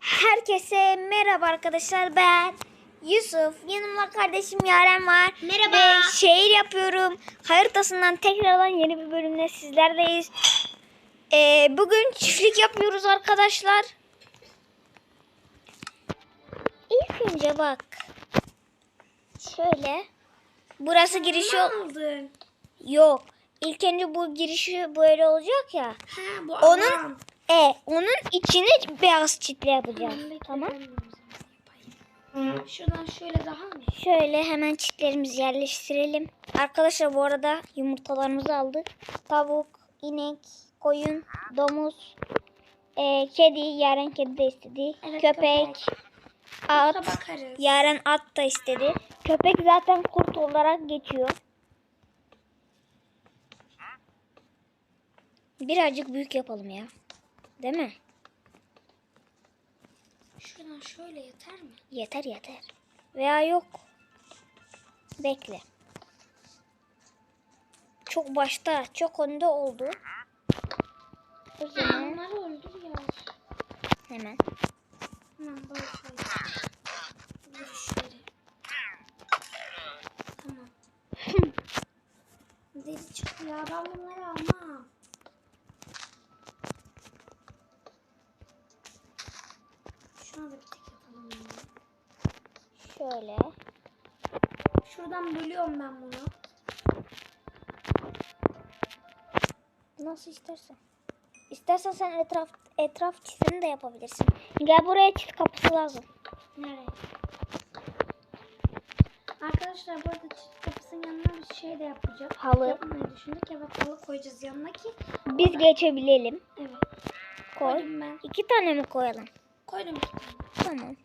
Herkese merhaba arkadaşlar ben Yusuf. Yanımda kardeşim Yaren var. Merhaba. Ve şehir yapıyorum. Haritasından tekrardan yeni bir bölümle sizlerleyiz. Ee, bugün çiftlik yapıyoruz arkadaşlar. İlk önce bak. Şöyle. Burası girişi Ne aldın? yok. İlk önce bu girişi böyle olacak ya. Ha bu Onun adam. E onun içine beyaz çitle yapacağız. Tamam. yapayım. Şuradan şöyle daha mı? Şöyle hemen çitlerimizi yerleştirelim. Arkadaşlar bu arada yumurtalarımızı aldık. Tavuk, inek, koyun, domuz, e, kedi, yaren kedi de istedi. Evet, köpek, köpek. at, bakarız. yaren at da istedi. Köpek zaten kurt olarak geçiyor. Birazcık büyük yapalım ya. Değil mi? Şuradan şöyle yeter mi? Yeter yeter. Veya yok. Bekle. Çok başta, çok önde oldu. O zaman Onları öldür ya. hemen. Hemen böyle şöyle. Vuruşları. Tamam. Deli çıktı ya ben bunları almam. Şöyle. Şuradan bölüyorum ben bunu. Nasıl istersen. İstersen sen etraf etraf çizimi de yapabilirsin. Gel buraya çift kapısı lazım. Nereye? Arkadaşlar bu arada çift kapısının yanına bir şey de yapacağız. Halı. Yapmayı düşündük. Evet halı koyacağız yanına ki. Biz geçebilelim. Evet. Koy. Koydum ben. İki tane mi koyalım? Koydum iki tane. Tamam.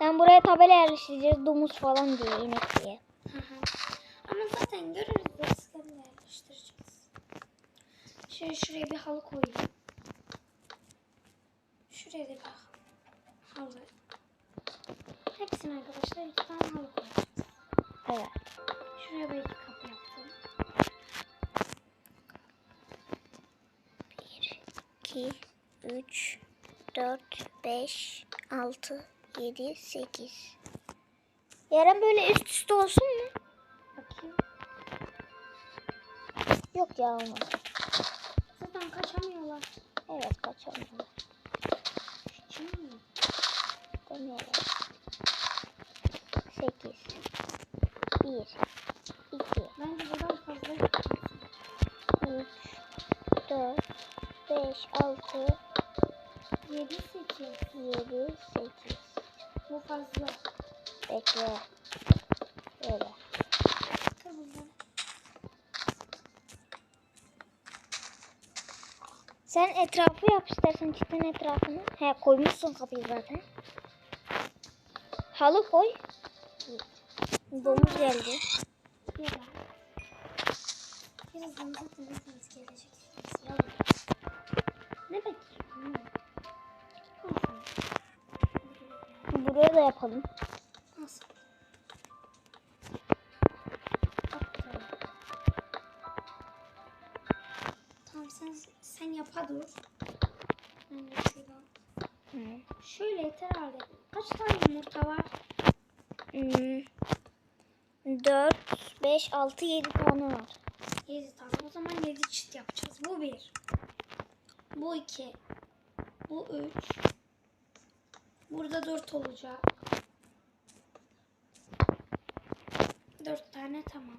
Ben buraya tabela yerleştireceğiz. Domuz falan diye, inek diye. Hı hı. Ama zaten görürüz de sıkıntı yerleştireceğiz. Şöyle şuraya bir halı koyayım. Şuraya da bir halı. Hepsine arkadaşlar iki tane halı koyacağız. Evet. Şuraya da iki kapı yaptım. 1, 2, 3, 4, 5, 6, 7, 8. Yarın böyle üst üste olsun mu? Bakayım. Yok ya olmaz. Zaten kaçamıyorlar. Evet kaçalım. Şimdi mi? Deneyelim. 8, 1, 2, Bence buradan fazla gideceğiz. 3, 4, 5, 6, 7 8. 7, 8. Bu fazla. Bekle. Böyle. Tamam. Sen etrafı yap istersen çitin etrafını. He koymuşsun kapıyı zaten. Halı koy. Domuz geldi. Birazdan. Zaten. Ne bekliyorsun? Buraya da yapalım. Nasıl? Tamam sen sen yapa dur. Ben de şuradan. Hı. Şöyle yeter herhalde. Kaç tane yumurta var? Hmm. 4, 5, 6, 7 tane var. 7 tane. O zaman 7 çift yapacağız. Bu 1. Bu 2. Bu 3. Burada 4 olacak. 4 tane tamam.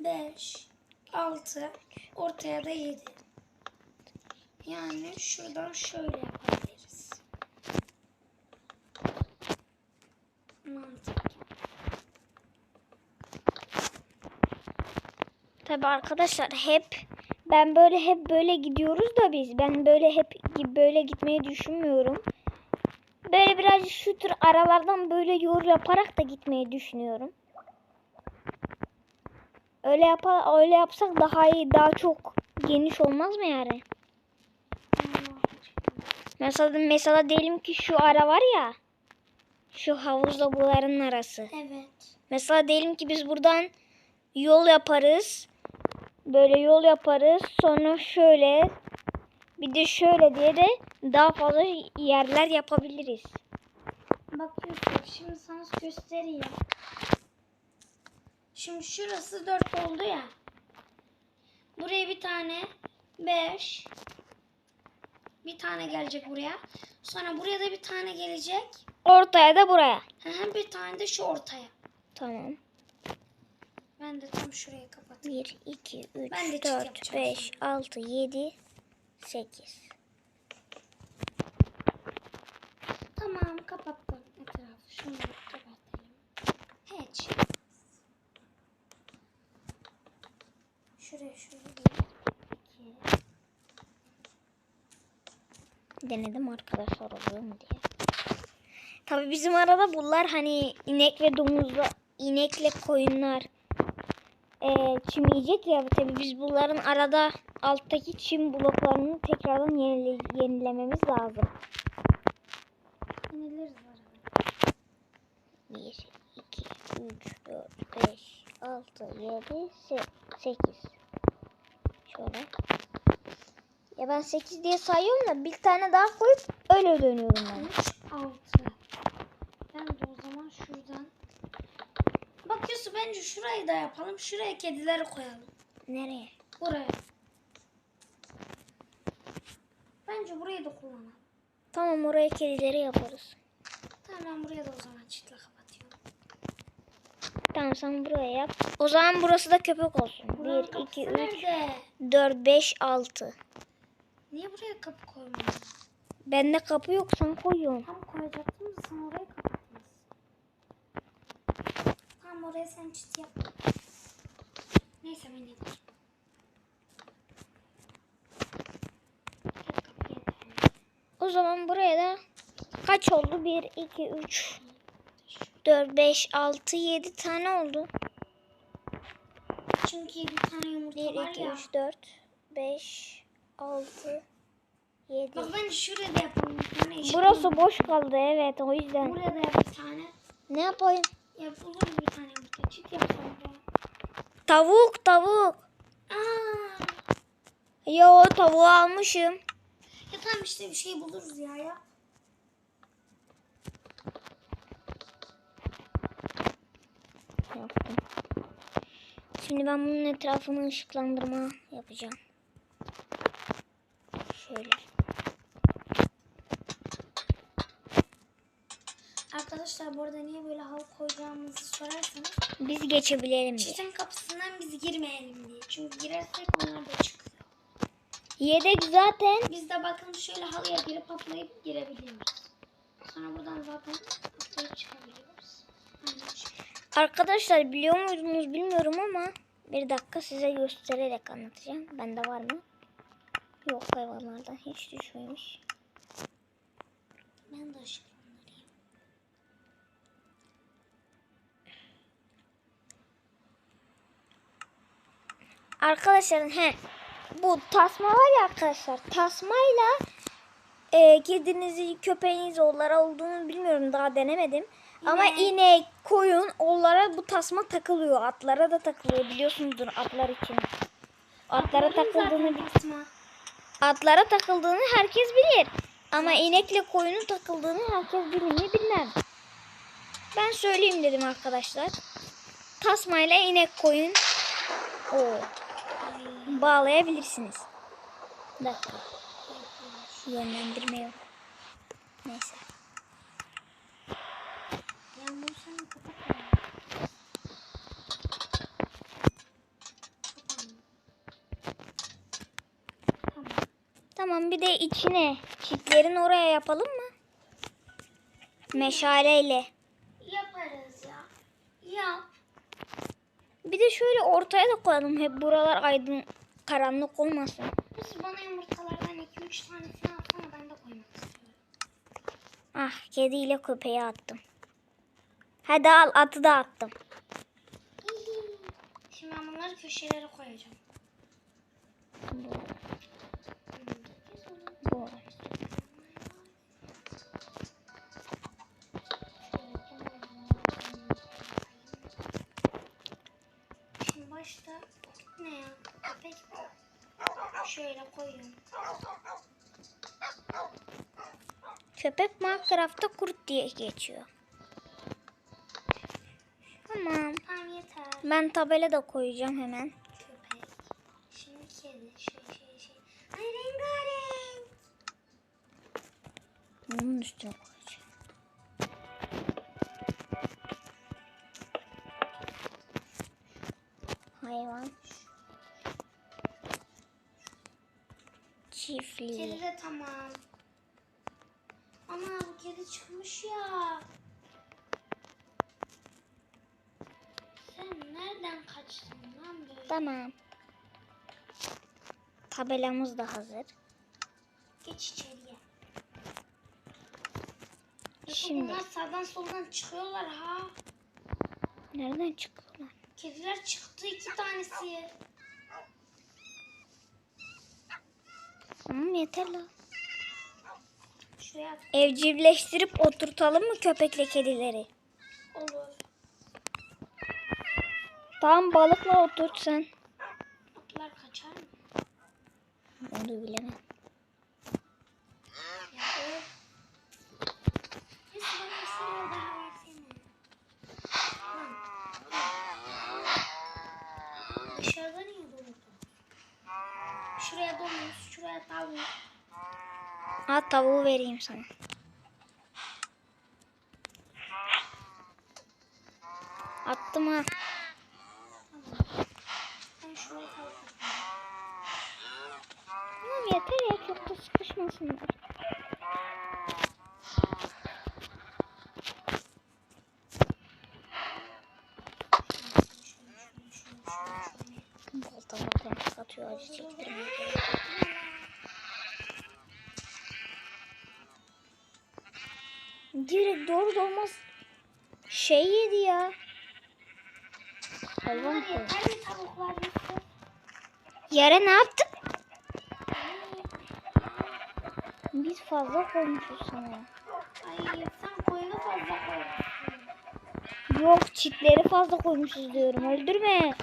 5, 6, ortaya da 7. Yani şuradan şöyle yapabiliriz. Mantık. Tabi arkadaşlar hep ben böyle hep böyle gidiyoruz da biz. Ben böyle hep böyle gitmeyi düşünmüyorum. Böyle birazcık şu tür aralardan böyle yol yaparak da gitmeyi düşünüyorum. Öyle yapa öyle yapsak daha iyi, daha çok geniş olmaz mı yani? Mesela mesela diyelim ki şu ara var ya. Şu havuzla buların arası. Evet. Mesela diyelim ki biz buradan yol yaparız. Böyle yol yaparız. Sonra şöyle Bir de şöyle diye de daha fazla yerler yapabiliriz. Bak Yusuf şimdi sana göstereyim. Şimdi şurası 4 oldu ya. Buraya bir tane 5. Bir tane gelecek buraya. Sonra buraya da bir tane gelecek. Ortaya da buraya. Hı, bir tane de şu ortaya. Tamam. Ben de tam şurayı kapatayım. 1, 2, 3, Ben de çift 4, yapacağım 5, 6, 7, 8. Tamam kapattım etrafı. Şunu kapatalım. Hiç. Şuraya şöyle. Denedim arkadaşlar oluyor mu diye. Tabi bizim arada bunlar hani inek ve domuzla inekle koyunlar eee çim yiyecek ya tabi biz bunların arada alttaki çim bloklarını tekrardan yenile- yenilememiz lazım. İniliriz arada. 1, 2, 3, 4, 5, 6, 7, 8. Şöyle. Ya ben 8 diye sayıyorum da bir tane daha koyup öyle dönüyorum ben. 3, 6. Ben de o zaman şuradan. Bak Yusuf bence şurayı da yapalım. Şuraya kedileri koyalım. Nereye? Buraya. Bence burayı da kullanalım. Tamam oraya kedileri yaparız. Tamam ben buraya da o zaman çitle kapatıyorum. Tamam sen buraya yap. O zaman burası da köpek olsun. Buranın 1, 2, kapısı 3, nerede? 4, 5, 6. Niye buraya kapı koymadın? Bende kapı yok sen koyuyorsun. Tam koyacaktım da sen orayı kapattın. Tamam oraya sen çit yap. Neyse ben yaparım. Tek kapı yeter. O zaman buraya da kaç oldu? 1, 2, 3, 4, 5, 6, 7 tane oldu. Çünkü 7 tane yumurta 1, var 2, ya. 3, 4, 5, 6, 7. Bak bence şuraya da yapalım Burası boş kaldı evet o yüzden. Buraya da yap bir tane. Ne yapayım? Yapılır bir tane yumurta. Çit yapalım. Tavuk tavuk. Aa, Yo tavuğu almışım. Tamam işte bir şey buluruz ya ya. Yaptım. Şimdi ben bunun etrafını ışıklandırma yapacağım. Şöyle. Arkadaşlar bu arada niye böyle halk koyacağımızı sorarsanız Biz geçebilelim diye. çitin kapısından biz girmeyelim diye. Çünkü girersek onlar da çıkıyor. Yedek zaten. Biz de bakın şöyle halıya girip atlayıp girebiliyoruz. Sonra buradan zaten atlayıp çıkabiliyoruz. Aynen. Arkadaşlar biliyor muydunuz bilmiyorum ama bir dakika size göstererek anlatacağım. Bende var mı? Yok hayvanlardan hiç düşmemiş. Ben de ışıklandırayım. Arkadaşlar he bu tasma var ya arkadaşlar tasmayla e, kedinizi köpeğiniz onlara olduğunu bilmiyorum daha denemedim. Ama İnek. inek, koyun onlara bu tasma takılıyor. Atlara da takılıyor biliyorsunuzdur atlar için. Atlara takıldığını tasma. atlara takıldığını herkes bilir. Ama inekle koyunun takıldığını herkes bilir mi bilmem. Ben söyleyeyim dedim arkadaşlar. Tasmayla inek koyun o Ay, bağlayabilirsiniz. Bir dakika. Yönlendirme yok. Neyse. Tamam bir de içine çitlerin oraya yapalım mı? Meşaleyle. Yaparız ya. Yap. Bir de şöyle ortaya da koyalım. Hep buralar aydın karanlık olmasın. Biz bana yumurtalardan 2-3 tanesini atsana ben de koymak istiyorum. Ah kediyle köpeği attım. Hadi al atı da attım. Şimdi ben bunları köşelere koyacağım. Bu, bu. şöyle koyuyorum. Köpek Minecraft'ta kurt diye geçiyor. Tamam. Tamam yeter. Ben tabela da koyacağım hemen. Köpek. Şimdi kedi. Şey şey şey. Ay rengarenk. Bunun üstüne koy. Çiftliği. Kedi de tamam. Ana bu kedi çıkmış ya. Sen nereden kaçtın lan böyle? Tamam. Tabelamız da hazır. Geç içeriye. Şimdi. Bunlar sağdan soldan çıkıyorlar ha. Nereden çıkıyorlar? Kediler çıktı iki tanesi. Tamam yeter la. Şuraya Evcilleştirip oturtalım mı köpekle kedileri? olur. Tamam balıkla oturt sen. Atlar kaçar mı? Onu bilemem. Dışarıda niye durdu? Şuraya domuz, şuraya tavuk. Ha tavuğu vereyim sana. Attım ha. Tamam yeter ya çok da sıkışmasınlar. Şey yedi ya. Hayvan Bunlar koy. yeter mi tavuklar Yusuf? Yere ne yaptık? Biz fazla koymuşuz sana. Ay sen koyunu fazla koymuşsun. Yok çitleri fazla koymuşuz diyorum. Öldürme.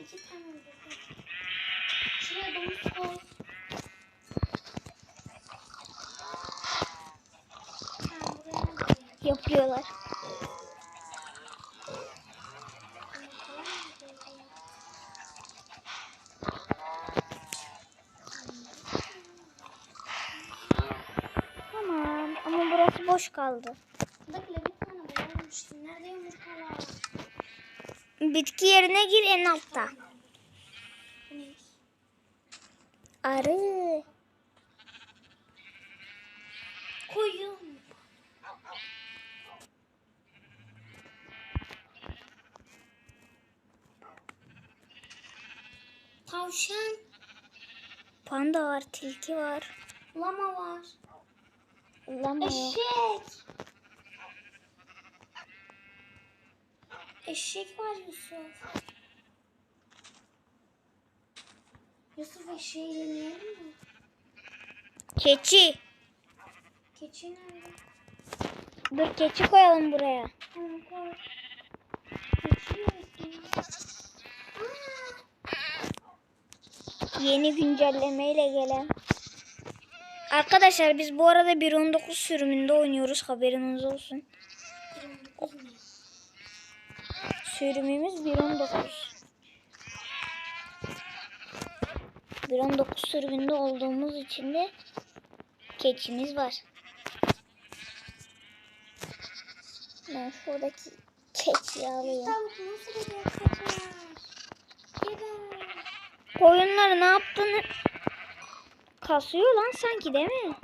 İki tane. Şuraya domuz koy. Yapıyorlar. Tamam ama burası boş kaldı. Bitki yerine gir en altta. Arı. Koyun. Tavşan. Panda var, tilki var. Lama var. Var. Eşek. Eşek var Yusuf. Yusuf eşeği deneyelim mi? Keçi. Keçi nerede? Dur keçi koyalım buraya. Tamam koy. Keçi nerede? Yeni güncellemeyle gelen. Arkadaşlar biz bu arada 1.19 sürümünde oynuyoruz. Haberiniz olsun. Sürümümüz 1.19. 1.19 sürümünde olduğumuz için de keçimiz var. Ben şuradaki keçiyi alayım. Koyunları ne yaptığını kasıyor lan sanki değil mi?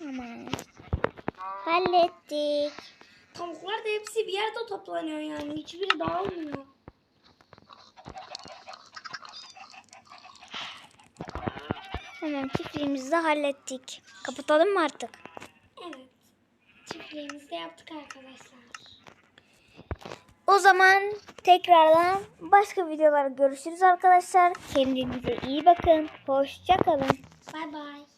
Aman. Hallettik. Tavuklar da hepsi bir yerde toplanıyor yani. Hiçbiri dağılmıyor. Hemen çiftliğimizi de hallettik. Kapatalım mı artık? Evet. Çiftliğimizi de yaptık arkadaşlar. O zaman tekrardan başka videolarda görüşürüz arkadaşlar. Kendinize iyi bakın. Hoşça kalın. Bay bay.